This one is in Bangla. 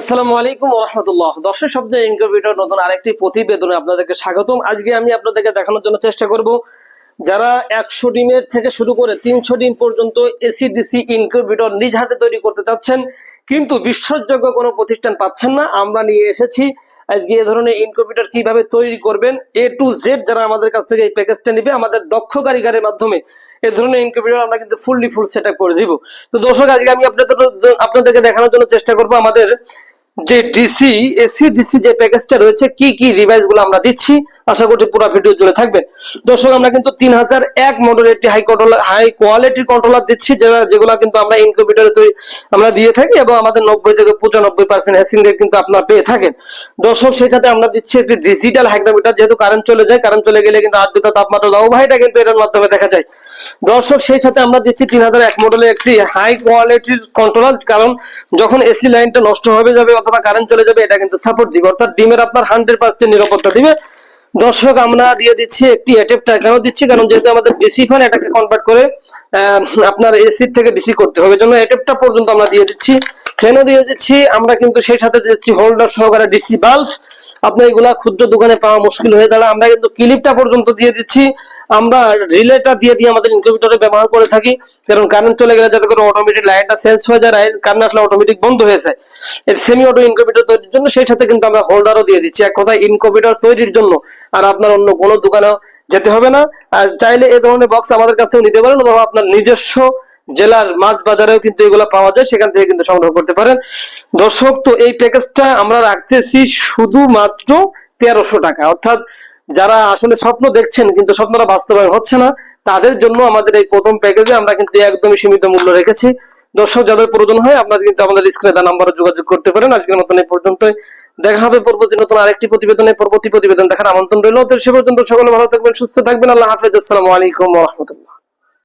আসসালামু আলাইকুম রহমতুল্লাহ দর্শক শব্দ ইনকিউবেটর নতুন আরেকটি প্রতিবেদনে আপনাদেরকে স্বাগতম। আজকে আমি আপনাদেরকে দেখানোর জন্য চেষ্টা করব। যারা একশো ডিমের থেকে শুরু করে তিনশো ডিম পর্যন্ত এসি ডিসি ইনকিউবেটর নিজ হাতে তৈরি করতে চাচ্ছেন, কিন্তু বিশ্বাসযোগ্য কোনো প্রতিষ্ঠান পাচ্ছেন না, আমরা নিয়ে এসেছি আজকে এ ধরনের ইনকিউবেটর কীভাবে তৈরি করবেন এ টু জেড যারা আমাদের কাছ থেকে এই প্যাকেজটা নিবে, আমাদের দক্ষ কারিগারের মাধ্যমে এ ধরনের ইনকিউবেটর আমরা কিন্তু ফুললি ফুল সেট করে দিব। তো দর্শক, আজকে আমি আপনাদের আপনাদেরকে দেখানোর জন্য চেষ্টা করব আমাদের যে ডিসি এসি ডিসি যে প্যাকেজটা রয়েছে, কি কি ডিভাইসগুলো আমরা দিচ্ছি আশা করছি পুরো ভিডিও জুড়ে থাকবে। দর্শক, আমরা কিন্তু তিন হাজার এক মডেলের একটি হাই কন্ট্রোলার হাই কোয়ালিটির কন্ট্রোলার দিচ্ছি যেগুলো কিন্তু আমরা ইনকিউবেটরে তৈরি আমরা দিয়ে থাকি এবং আমাদের নব্বই থেকে পঁচানব্বই পার্সেন্ট হ্যাসিং রেট কিন্তু আপনারা পেয়ে থাকেন। দর্শক, সেই সাথে আমরা দিচ্ছি একটি ডিজিটাল হাইগ্রামিটার যেহেতু কারেন্ট চলে যায় কারেন্ট চলে গেলে কিন্তু আর্দ্রতা তাপমাত্রা দাও। ভাইটা কিন্তু এটার মাধ্যমে দেখা যায়। দর্শক, সেই সাথে আমরা দিচ্ছি তিন হাজার এক মডেলের একটি হাই কোয়ালিটির কন্ট্রোলার কারণ যখন এসি লাইনটা নষ্ট হয়ে যাবে অথবা কারেন্ট চলে যাবে, এটা কিন্তু সাপোর্ট দিবে। অর্থাৎ ডিমের আপনার হান্ড্রেড পার্সেন্ট নিরাপত্তা দিবে। দর্শক, আমরা দিয়ে দিচ্ছি একটি অ্যাডাপ্টার কেন দিচ্ছি? কারণ যেহেতু আমাদের ডিসি ফ্যান এটাকে কনভার্ট করে আপনার এসি থেকে ডিসি করতে হবে। জন্য অ্যাডাপ্টার পর্যন্ত আমরা দিয়ে দিচ্ছি। ফ্যানও দিয়ে দিচ্ছি? আমরা কিন্তু সেই সাথে দিচ্ছি হোল্ডার সহকারে ডিসি বাল্ব আপনার এগুলা ক্ষুদ্র দোকানে পাওয়া মুশকিল হয়ে দাঁড়া আমরা কিন্তু ক্লিপটা পর্যন্ত দিয়ে দিচ্ছি। আমরা রিলেটা দিয়ে দিয়ে আমাদের ইনকিউবেটরে ব্যবহার করে থাকি। কারণ কারেন্ট চলে গেলে যাতে করে অটোমেটিক লাইটটা সেন্স হয়ে যায় কারেন্ট আসলে অটোমেটিক বন্ধ হয়ে যায়। সেমি অটো ইনকিউবেটর তৈরির জন্য সেই সাথে কিন্তু আমরা হোল্ডারও দিয়ে দিচ্ছি। এক কথায় ইনকিউবেটর তৈরির জন্য। আর আপনার অন্য কোনো দোকানেও যেতে হবে না। আর চাইলে এই ধরনের বক্স আমাদের কাছ থেকে নিতে পারেন অথবা আপনার নিজস্ব জেলার মাছ বাজারেও কিন্তু এগুলো পাওয়া যায়। সেখান থেকে কিন্তু সংগ্রহ করতে পারেন। দর্শক, তো এই প্যাকেজটা আমরা রাখতেছি শুধুমাত্র তেরোশো টাকা। অর্থাৎ যারা আসলে স্বপ্ন দেখছেন, কিন্তু স্বপ্নটা বাস্তবায়ন হচ্ছে না, তাদের জন্য আমাদের এই প্রথম প্যাকেজে আমরা কিন্তু একদমই সীমিত মূল্য রেখেছি। দর্শক, যাদের প্রয়োজন হয়, আপনারা কিন্তু আমাদের স্ক্রিনে দেওয়া নাম্বারে যোগাযোগ করতে পারেন। আজকের মতন এই পর্যন্ত দেখা হবে পরবর্তী নতুন আরেকটি প্রতিবেদনে। পরবর্তী প্রতিবেদন দেখার আমন্ত্রণ রইল। সে পর্যন্ত সকলে ভালো থাকবেন, সুস্থ থাকবেন। আল্লাহ হাফেজ। আসসালামু আলাইকুম রহমতুল্লাহ।